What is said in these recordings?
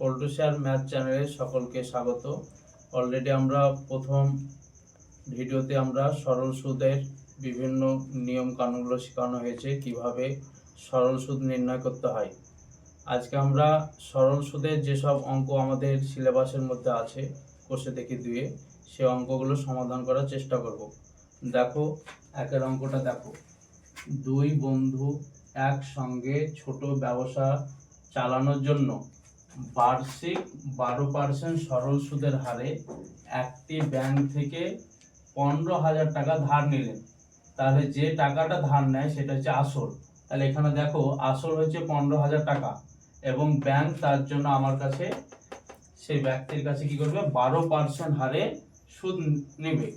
Paltu share math চ্যানেলে সকলকে স্বাগত। অলরেডি আমরা প্রথম ভিডিওতে আমরা সরল সুদের বিভিন্ন নিয়ম কানুনগুলো শেখানো হয়েছে, কীভাবে সরল সুদ নির্ণয় করতে হয়। আজকে আমরা সরল সুদের যেসব অঙ্ক আমাদের সিলেবাসের মধ্যে আছে, কোষে দেখি দুয়ে সে অঙ্কগুলো সমাধান করার চেষ্টা করব। দেখো, একের অঙ্কটা দেখো। দুই বন্ধু একসঙ্গে ছোট ব্যবসা চালানোর জন্য বার্ষিক বারো পার্সেন্ট সরল সুদের হারে একটি ব্যাংক থেকে পনেরো হাজার টাকা ধার নিলেন। তাহলে যে টাকাটা ধার নেয় সেটা হচ্ছে আসল। তাহলে এখানে দেখো, আসল হচ্ছে পনেরো হাজার টাকা এবং ব্যাংক তার জন্য আমার কাছে সেই ব্যক্তির কাছে কি করবে? বারো পার্সেন্ট হারে সুদ নেবে।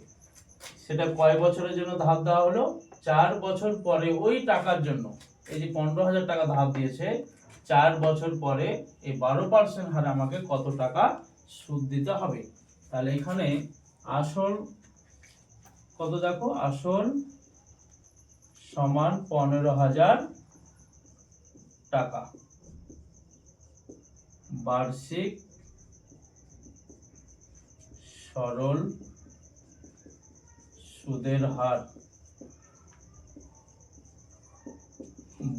সেটা কয় বছরের জন্য ধার দেওয়া হলো? চার বছর পরে ওই টাকার জন্য, এই যে পনেরো হাজার টাকা ধার দিয়েছে চার বছর পরে এই বারো পার্সেন্ট হারে আমাকে কত টাকা সুদ দিতে হবে? তাহলে এখানে আসল কত দেখো? আসল সমান পনেরো হাজার টাকা। বার্ষিক সরল সুদের হার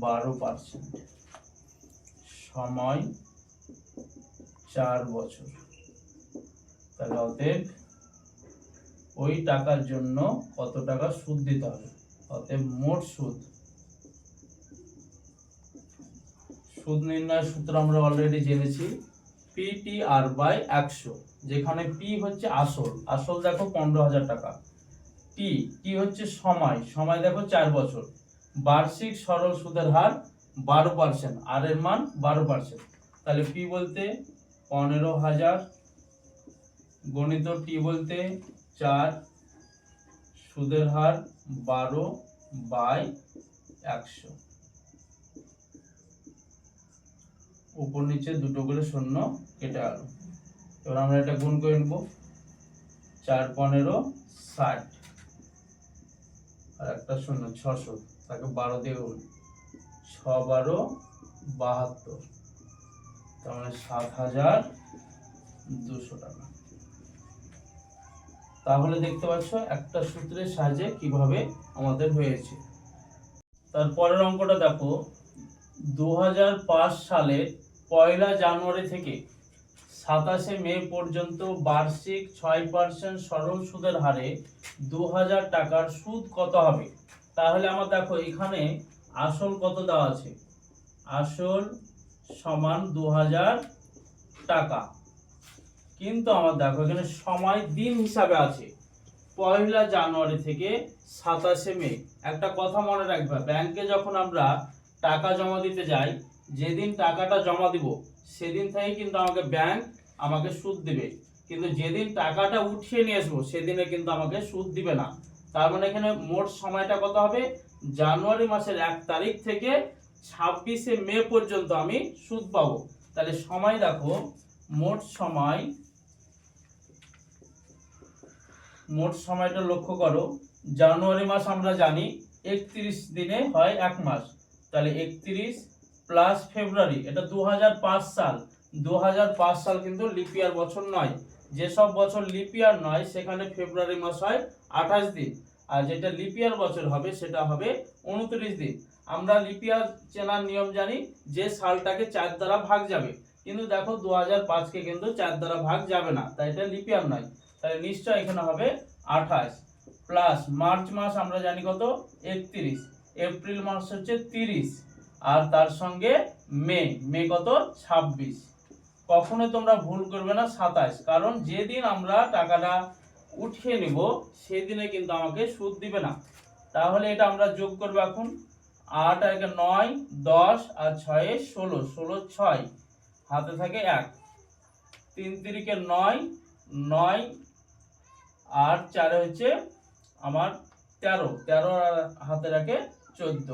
বারো পার্সেন্ট সময় চার বছর। তাহলে অতএব ওই টাকার জন্য কত টাকা সুদ দিতে হবে? অতএব মোট সুদ। সুদ নির্ণয়ের সূত্র আমরা অলরেডি জেনেছি। পিটি আর বাই একশো, যেখানে পি হচ্ছে আসল। আসল দেখো পনেরো হাজার টাকা। টি টি হচ্ছে সময়। সময় দেখো চার বছর। বার্ষিক সরল সুদের হার বারো পার্সেন্ট আর এর মান বারো পার্সেন্ট তাহলে পি বলতে পনেরো হাজার, গণিত টি বলতে চার, সুদের হার বারো বাই একশো। উপর নিচে দুটো করে শূন্য কেটে গেল এবার আমরা এটা গুণ করে নেব। চার পনেরো ষাট। আর একটা শূন্য, ছশো। তাকে বারো দিয়ে গুণ। বারো বাহাত্তর। তার মানে সাত হাজার দুশো টাকা। তাহলে দেখতে পাচ্ছ একটা সূত্রের সাহায্যে কীভাবে আমাদের হয়েছে। তারপরের অঙ্কটা দেখো। দু সালের পয়লা জানুয়ারি থেকে সাতাশে মে পর্যন্ত বার্ষিক ছয় পার্সেন্ট সরল সুদের হারে দু হাজার টাকার সুদ কত হবে? তাহলে আমার দেখো এখানে আসল কত দেওয়া আছে? আসল সমান দু হাজার টাকা। কিন্তু আমার দেখো, এখানে সময় দিন হিসাবে আছে। পয়লা জানুয়ারি থেকে সাতাশে মে। একটা কথা মনে রাখবে, ব্যাংকে যখন আমরা টাকা জমা দিতে যাই, যেদিন টাকাটা জমা দিব, সেদিন থেকে কিন্তু আমাকে ব্যাংক আমাকে সুদ দিবে। কিন্তু যেদিন টাকাটা উঠিয়ে নিয়ে আসব, সেদিনে কিন্তু আমাকে সুদ দিবে না। তার মানে এখানে মোট সময়টা কত হবে? জানুয়ারি মাসের এক তারিখ থেকে ছাব্বিশে মে পর্যন্ত আমি সুদ পাবো। তাহলে সময় দেখো, মোট সময়, মোট সময়টা লক্ষ্য করো, জানুয়ারি মাস আমরা জানি একত্রিশ দিনে হয় এক মাস। তাহলে একত্রিশ প্লাস ফেব্রুয়ারি এটা দু হাজার পাঁচ সাল। দু হাজার পাঁচ সাল কিন্তু লিপিয়ার বছর নয়। যেসব বছর লিপিয়ার নয়, সেখানে ফেব্রুয়ারি মাস হয় আঠাশ দিন। আর যেটা লিপিয়ার বছর হবে, সেটা হবে উনত্রিশ দিন। আমরা লিপিয়ার চেনার নিয়ম জানি, যে সালটাকে চার দ্বারা ভাগ যাবে। কিন্তু দেখো দু হাজার পাঁচকে কিন্তু চার দ্বারা ভাগ যাবে না, তাই এটা লিপিয়ার নয়। তাহলে নিশ্চয় এখানে হবে আঠাশ। প্লাস মার্চ মাস আমরা জানি কত? একত্রিশ। এপ্রিল মাস হচ্ছে তিরিশ। আর তার সঙ্গে মে মে কত? ছাব্বিশ। কখনো তোমরা ভুল করবে না, সাতাশ। কারণ যেদিন আমরা টাকাটা উঠিয়ে নিব, সেদিনে কিন্তু আমাকে সুদ দিবে না। তাহলে এটা আমরা যোগ করব এখন আট আর একে নয়, দশ আর ছয়ে ষোলো ষোলো ছয়, হাতে থাকে এক। তিন তিরিকে নয় নয় আর চারে হচ্ছে আমার তেরো তেরো হাতে রাখে চোদ্দ।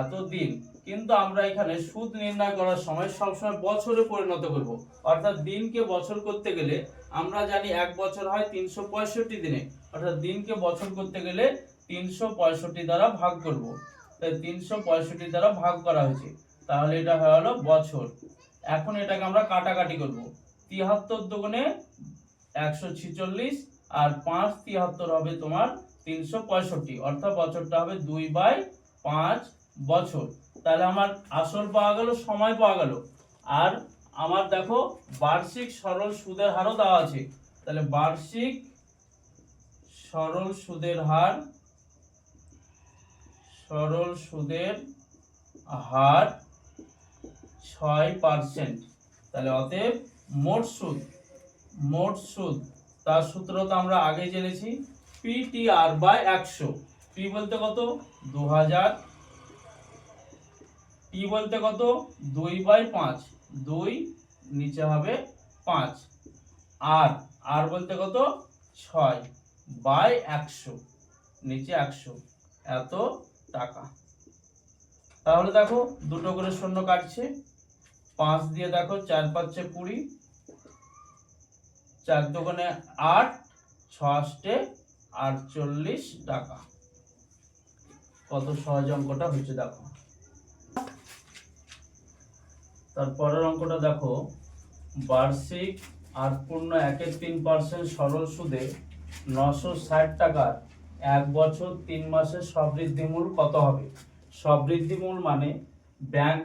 এত দিন কিন্তু আমরা এখানে সুদ নির্ণয় করার সময় সবসময় বছরে পরিণত করব। অর্থাৎ দিনকে বছর করতে গেলে আমরা জানি এক বছর হয় তিনশো পঁয়ষট্টি দিনে। অর্থাৎ দিনকে বছর করতে গেলে তিনশো পঁয়ষট্টি দ্বারা ভাগ করব। তাই তিনশো পঁয়ষট্টি দ্বারা ভাগ করা হয়েছে। তাহলে এটা হয়ে গেলো বছর। এখন এটাকে আমরা কাটাকাটি করব। তিয়াত্তর দোকানে একশো ছিচল্লিশ আর পাঁচ তিয়াত্তর হবে তোমার তিনশো পঁয়ষট্টি। অর্থাৎ বছরটা হবে দুই বাই পাঁচ বছর। তাহলে আমার আসল পাওয়া গেল, সময় পাওয়া গেল। আর আমার দেখো, বার্ষিক সরল সুদের হারও দেওয়া আছে। তাহলে বার্ষিক সরল সুদের হার, সরল সুদের হার ছয় পার্সেন্ট তাহলে অতএব মোট সুদ মোট সুদ, তার সূত্র তো আমরা আগে জেনেছি পিটিআর বাই একশো। পি বলতে কত? দু হাজার টি বলতে কত? দুই বাই পাঁচ। দুই নিচে হবে পাঁচ। আর আর বলতে কত? ছয় বাই একশো। নিচে একশো। এত টাকা। তাহলে দেখো, দুটো করে শূন্য কাটছে। পাঁচ দিয়ে দেখো, চার পাঁচে কুড়ি। চার দোকানে আট, ছ আষ্টে আটচল্লিশ টাকা। কত সহজ অঙ্কটা হচ্ছে দেখো। তারপরের অঙ্কটা দেখো। বার্ষিক আট পূর্ণ একের তিন পার্সেন্ট সরল সুদে নশো ষাট টাকার এক বছর তিন মাসের সবৃদ্ধিমূল কত হবে? সবৃদ্ধিমূল মানে ব্যাংক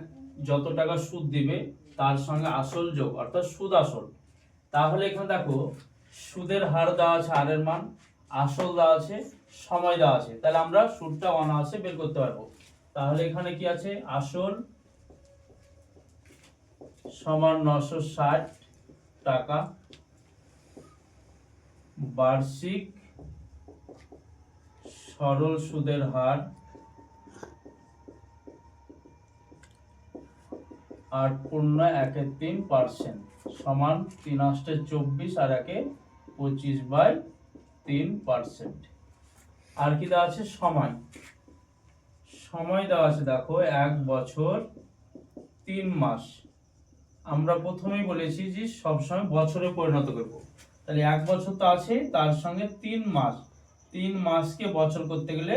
যত টাকা সুদ দিবে, তার সঙ্গে আসল যোগ, অর্থাৎ সুদ আসল। তাহলে এখানে দেখো, সুদের হার দেওয়া আছে হারের মান, আসল দেওয়া আছে, সময় দেওয়া আছে। তাহলে আমরা সুদটা অনায়াসে বের করতে পারব। তাহলে এখানে কি আছে? আসল সমান নশো ষাট টাকা। বার্ষিক সরল সুদের হার আট পূর্ণ একের তিন পার্সেন্ট সমান তিন আষ্টে চব্বিশ আর একে পঁচিশ বাই তিন পার্সেন্ট। আর কি দেওয়া আছে? সময়। সময় দেওয়া আছে, দেখো, এক বছর তিন মাস। আমরা প্রথমেই বলেছি যে সবসময় বছরে পরিণত করব। তাহলে এক বছর তো আছে তার সঙ্গে তিন মাস। তিন মাসকে বছর করতে গেলে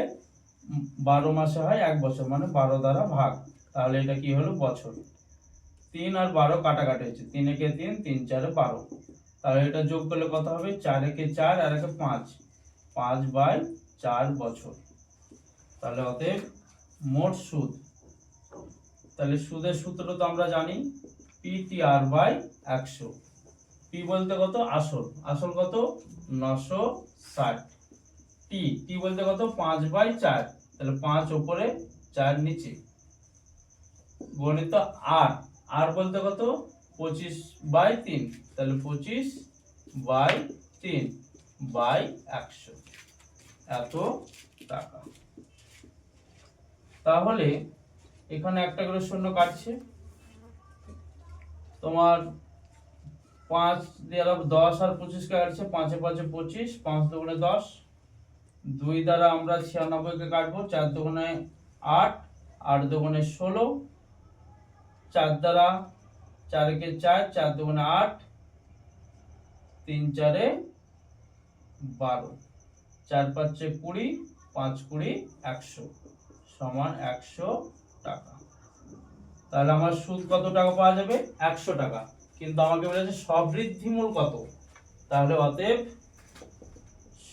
বারো মাসে হয় এক বছর মানে বারো দ্বারা ভাগ। তাহলে এটা কি হলো? বছর। তিন আর বারো কাটাকাটি হচ্ছে। তিন একে তিন তিন চারে বারো। তাহলে এটা যোগ করলে কত হবে? চার একে চার আর একে পাঁচ। পাঁচ বাই চার বছর। তাহলে অতএব মোট সুদ। তাহলে সুদের সূত্র তো আমরা জানি। পিটিআর বাই একশো। পি বলতে কত? আসল। আসল কত? নশো ষাট। টি টি বলতে কত? পাঁচ বাই চার। তাহলে পাঁচ ওপরে চার নিচে। গণিত আর আর বলতে কত? পঁচিশ বাই তিন। তাহলে পঁচিশ বাই তিন বাই একশো। এত টাকা। তাহলে এখানে একটা করে শূন্য কাটছে। তোমার পাঁচ দিয়ে আবার দশ আর পঁচিশ কাটছে পাঁচে পাঁচে পঁচিশ, পাঁচ দুগুণে দশ, দুই দ্বারা আমরা ছিয়ানব্বইকে কাটবো, চার দুগুণে আট আট দুগুণে ষোলো, চার দ্বারা চারকে চার চার দুগুণে আট, তিন চারে বারো, চার পাঁচে কুড়ি, পাঁচ কুড়ি একশো, সমান একশো টাকা। তাহলে আমার সুদ কত টাকা পাওয়া যাবে? একশো টাকা। কিন্তু আমাকে বলেছে সবৃদ্ধিমূল কত? তাহলে অতএব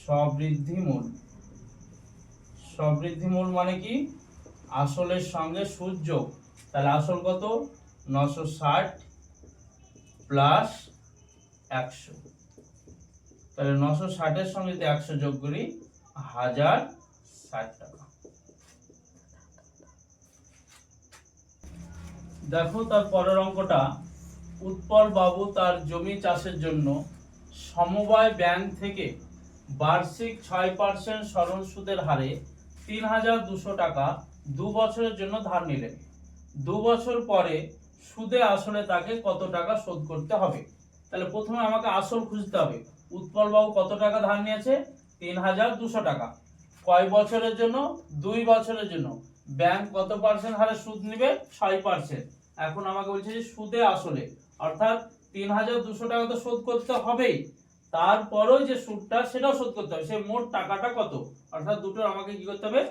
সবৃদ্ধিমূল সবৃদ্ধিমূল মানে কি? আসলের সঙ্গে সুদ যোগ। তাহলে আসল কত? নশো ষাট প্লাস একশো। তাহলে নশো ষাটের সঙ্গে যদি একশো যোগ করি, হাজার ষাট টাকা। দেখো তার পরের অঙ্কটা। উৎপল বাবু তার জমি চাষের জন্য সমবায় ব্যাংক থেকে বার্ষিক ছয় পার্সেন্ট সরল সুদের হারে তিন হাজার দুশো টাকা দু বছরের জন্য ধার নিলেন। দু বছর পরে সুদে আসলে তাকে কত টাকা শোধ করতে হবে? তাহলে প্রথমে আমাকে আসল খুঁজতে হবে। উৎপল বাবু কত টাকা ধার নিয়েছে? তিন হাজার দুশো টাকা। কয় বছরের জন্য? দুই বছরের জন্য। ব্যাংক কত পার্সেন্ট হারে সুদ নেবে? ছয় পার্সেন্ট এখন আমাকে বলছে যে সুদে আসলে। অর্থাৎ তিন হাজার দুশো টাকা তো শোধ করতে হবেই। তারপরেও যে সুদটা, সেটাও শোধ করতে হবে। সে মোট টাকাটা কত? অর্থাৎ দুটো আমাকে কি করতে হবে?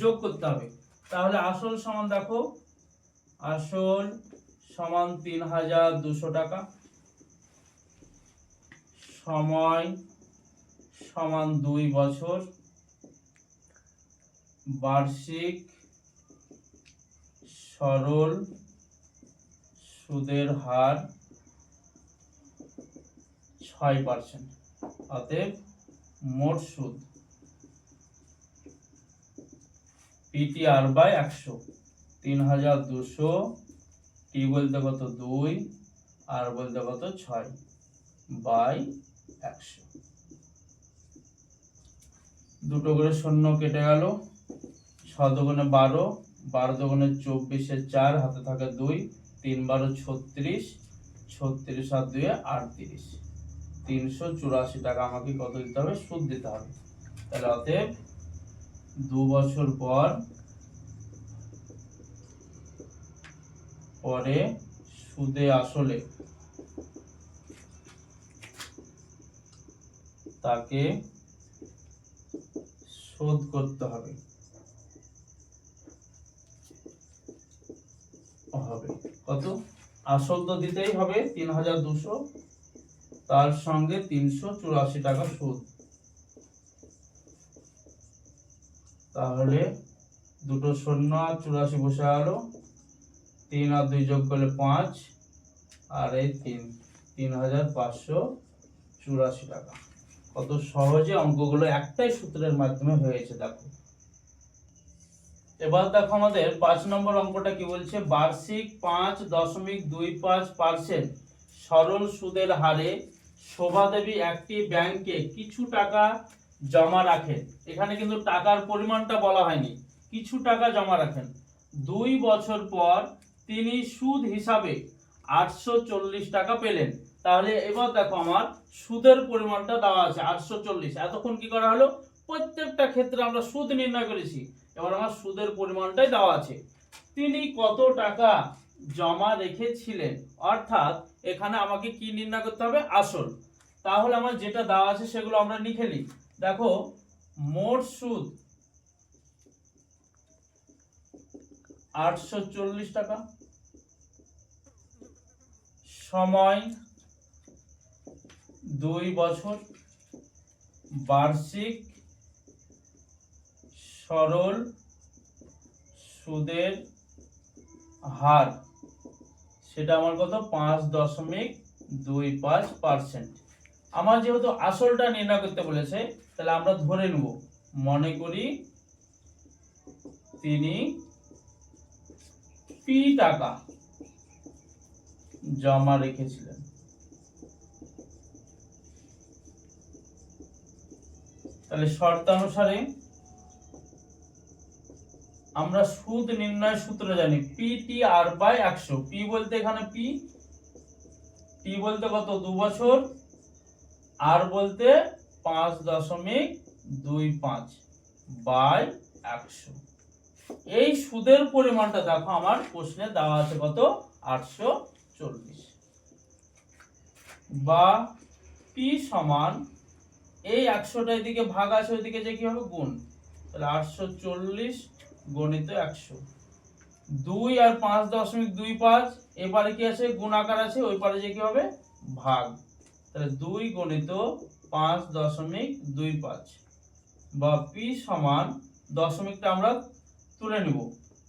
যোগ করতে হবে। তাহলে আসল সমান দেখো। আসল সমান তিন হাজার দুশো টাকা। সময় সমান দুই বছর। বার্ষিক সরল সুদের হার ছয় পার্সেন্ট অতএব মোট সুদ পিটিআর বাই একশো। তিন হাজার দুশো টি বলতে কত দুই আর বলতে কত ছয়, বাই একশো। দুটো করে শূন্য কেটে গেল, ছ দোকানে বারো বারো দোকানে চব্বিশে চার, হাতে থাকে দুই তিন বারো ছত্রিশ ছত্রিশ আর দুয়ে আটত্রিশ। তিনশো চুরাশি টাকা আমাকে কত দিতে হবে? সুদ দিতে হবে। তাহলে অতএব দু বছর পর পরে সুদে আসলে তাকে শোধ করতে হবে। কত? আসল তো দিতেই হবে তিন হাজার দুশো, তার সঙ্গে তিনশো চুরাশি টাকা সুদ। তাহলে দুটো শূন্য আর চুরাশি বসে গেল তিন আর দুই যোগ করলে পাঁচ, আর এই তিন তিন হাজার পাঁচশো চুরাশি টাকা। কত সহজে অঙ্কগুলো একটাই সূত্রের মাধ্যমে হয়েছে, দেখো। এবার দেখো আমাদের পাঁচ নম্বর অঙ্কটা কি বলছে? বার্ষিক পাঁচ দশমিক দুই পাঁচ পার্সেন্ট সরল সুদের হারে শোভাদেবী একটি ব্যাংকে কিছু টাকা জমা রাখেন। এখানে কিন্তু টাকার পরিমাণটা বলা হয়নি। কিছু টাকা জমা রাখেন। দুই বছর পর তিনি সুদ হিসাবে আটশো চল্লিশ টাকা পেলেন। তাহলে এবার দেখো আমার সুদের পরিমাণটা দেওয়া আছে আটশো চল্লিশ। এতক্ষণ কি করা হলো? প্রত্যেকটা ক্ষেত্রে আমরা সুদ নির্ণয় করেছি। এবার আমার সুদের পরিমাণটাই দেওয়া আছে। তিনি কত টাকা জমা রেখেছিলেন? অর্থাৎ এখানে আমাকে কি নির্ণয় করতে হবে? আসল। তাহলে আমার যেটা দেওয়া আছে সেগুলো আমরা লিখে নিই। দেখো, মোট সুদ আটশো চল্লিশ টাকা সময় দুই বছর। বার্ষিক সরল সুদের হার। সেটা আমার কত? পাঁচ দশমিক দুই পাঁচ পার্সেন্ট আমার যেহেতু আসলটা নির্ণয় করতে বলেছে, তাহলে আমরা ধরে নেব। মনে করি তিনি পি টাকা জমা রেখেছিলেন। তাহলে শর্তানুসারে আমরা সুদ নির্ণয় সূত্র জানি পি টি আর বাই একশো। পি বলতে এখানে পি টি বলতে কত? দু বছর। আর বলতে পাঁচ দশমিক দুই পাঁচ বাই একশো। এই সুদের পরিমাণটা দেখো, আমার প্রশ্নে দেওয়া আছে কত? আটশো চল্লিশ। বা পি সমান, এই একশোটা এদিকে ভাগ আছে, ওইদিকে যে কি হবে? গুণ। তাহলে আটশো চল্লিশ গণিত একশো। দুই আর পাঁচ দশমিক দুই পাঁচ, এপারে কি আছে? গুণ আকার আছে, ওই পারে যে কি হবে? ভাগ। তাহলে দুই গণিত পাঁচ দশমিক দুই পাঁচ। বা পি সমান দশমিকটা আমরা তুলে নিব।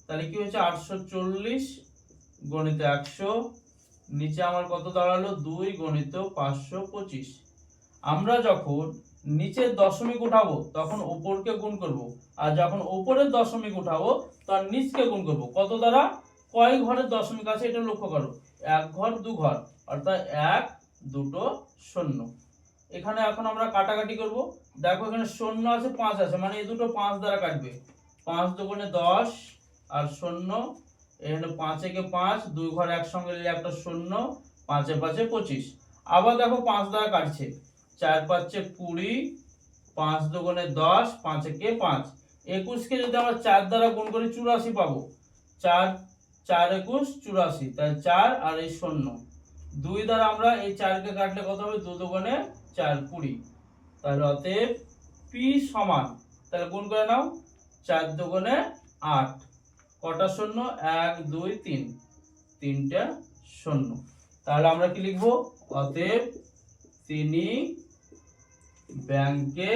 তাহলে কি হচ্ছে আটশো চল্লিশ গণিত একশো। নিচে আমার কত দাঁড়াল? দুই গণিত পাঁচশো পঁচিশ। আমরা যখন নিচের দশমিক উঠাবো, তখন উপরকে গুণ করব। আর যখন উপরের দশমিক উঠাবো, তখন নিচকে গুণ করব। কত দ্বারা? কয় ঘরের দশমিক আছে এটা লক্ষ্য করো। এক ঘর, দু ঘর। অর্থাৎ এক, দুটো, শূন্য। এখানে এখন আমরা কাটাকাটি করব। দেখো এখানে শূন্য আছে, পাঁচ আছে। মানে এই দুটো পাঁচ দ্বারা কাটবে। পাঁচ দুগুণে দশ আর শূন্য। এখানে পাঁচে কে পাঁচ, দুই ঘর একসঙ্গে একটা শূন্য, পাঁচে পাঁচে পঁচিশ। আবার দেখো পাঁচ দ্বারা কাটছে। চার পাঁচে কুড়ি, পাঁচ দুগুণে দশ, পাঁচে কে পাঁচ। একুশকে যদি আমরা চার দ্বারা গুণ করি, চুরাশি পাবো। চার চার একুশ, চুরাশি। তাই চার আর এই শূন্য। দুই দ্বারা আমরা এই চারকে কাটলে কত হবে? দু দুগুণে চার, কুড়ি। তাহলে অতএব পি সমান, তাহলে গুণ করে নাও, চার দুগুণে আট। কটা শূন্য? এক, দুই, তিন। তিনটা শূন্য। তাহলে আমরা কি লিখব? অতএব তিনি ব্যাংকে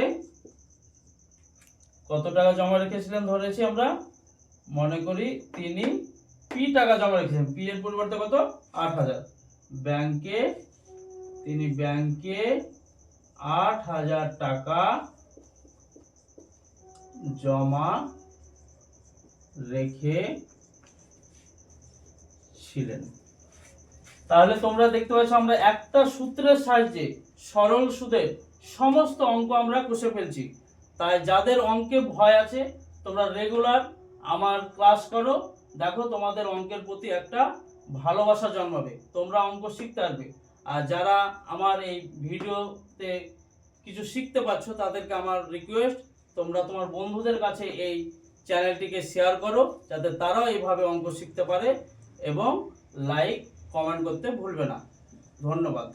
কত টাকা জমা রেখেছিলেন ধরেছি আমরা? মনে করি তিনি পি টাকা জমা রেখেছেন পি এর পরিবর্তে কত? আট হাজার। ব্যাংকে, তিনি ব্যাংকে আট হাজার টাকা জমা রেখে ছিলেন তাহলে তোমরা দেখতে পাচ্ছ আমরা একটা সূত্রের সাহায্যে সরল সুদের সমস্ত অঙ্ক আমরা কষে ফেলছি। তাই যাদের অঙ্কে ভয় আছে, তোমরা রেগুলার আমার ক্লাস করো। দেখো তোমাদের অঙ্কের প্রতি একটা ভালোবাসা জন্মাবে। তোমরা অঙ্ক শিখতে পারবে। আর যারা আমার এই ভিডিওতে কিছু শিখতে পারছ, তাদেরকে আমার রিকোয়েস্ট তোমরা তোমার বন্ধুদের কাছে এই চ্যানেলটিকে শেয়ার করো, যাতে তারাও এইভাবে অঙ্ক শিখতে পারে এবং লাইক কমেন্ট করতে ভুলবে না। ধন্যবাদ।